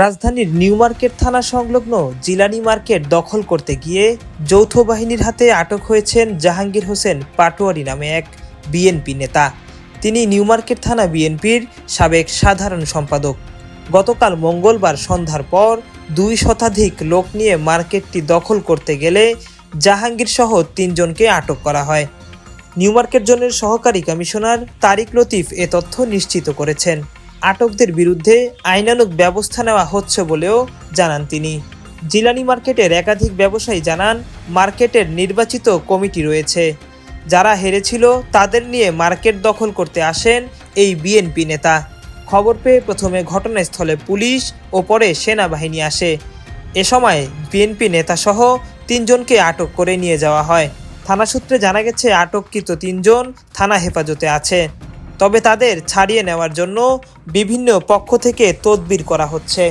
রাজধানীর new market থানা সংলগ্ন জিলানি মার্কেট দখল করতে গিয়ে যৌথ বাহিনীর হাতে আটক হয়েছেন জাহাঙ্গীর হোসেন পাটোয়ারি নামে এক বিএনপি নেতা। তিনি নিউ মার্কেট থানা বিএনপির সাবেক সাধারণ সম্পাদক। গতকাল মঙ্গলবার সন্ধ্যার পর দুই শতাধিক লোক নিয়ে মার্কেটটি দখল করতে গেলে জাহাঙ্গীর সহ তিনজনকে আটক করা হয়। নিউ মার্কেট জোনের সহকারী কমিশনার তারিক লতিফ এ তথ্য নিশ্চিত করেছেন। আটকদের বিরুদ্ধে আইনানুগ ব্যবস্থা নেওয়া হচ্ছে বলেও জানান তিনি। জিলানি মার্কেটের একাধিক ব্যবসায়ী জানান, মার্কেটের নির্বাচিত কমিটি রয়েছে। যারা হেরেছিল তাদের নিয়ে মার্কেট দখল করতে আসেন এই বিএনপি নেতা। খবর পেয়ে প্রথমে ঘটনাস্থলে পুলিশ ও পরে সেনাবাহিনী আসে। এ সময় বিএনপি নেতাসহ তিনজনকে আটক করে নিয়ে যাওয়া হয়। থানা সূত্রে জানা গেছে, আটককৃত তিনজন থানা হেফাজতে আছে। তবে তাদের ছাড়িয়ে নেওয়ার জন্য বিভিন্ন পক্ষ থেকে তদবির করা হচ্ছে।